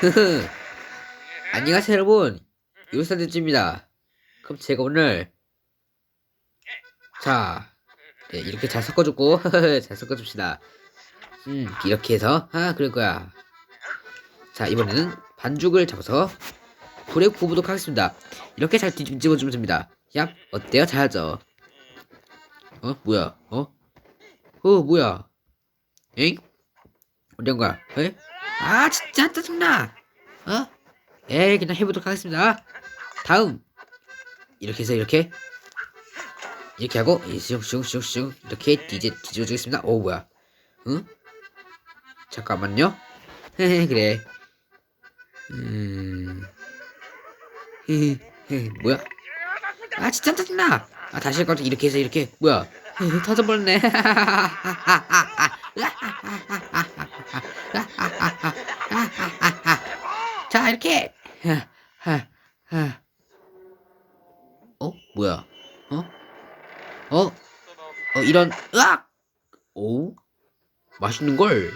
흐흐. 안녕하세요 여러분. 요산드입니다 그럼 제가 오늘 자 네, 이렇게 잘 섞어줬고 잘 섞어줍시다. 음 이렇게 해서 아 그럴 거야. 자 이번에는 반죽을 잡아서 불에 구우도록 하겠습니다. 이렇게 잘 뒤집어주면 됩니다. 야 어때요? 잘하죠? 어 뭐야? 어? 어 뭐야? 엥? 어디 간 거야? 에? 아 진짜 짜증나! 어? 에이 그냥 해보도록 하겠습니다. 다음 이렇게 해서 이렇게 이렇게 하고 슝슝슝슝 이렇게 뒤져 뒤져주겠습니다. 오 뭐야? 응? 잠깐만요. 헤헤 그래. 음. 뭐야? 아 진짜 짜증나. 아 다시 할것 같아 이렇게 해서 이렇게 뭐야? 터져버렸네. 자 이렇게. 어 뭐야? 어? 어? 어 이런 으악! 오 맛있는 걸.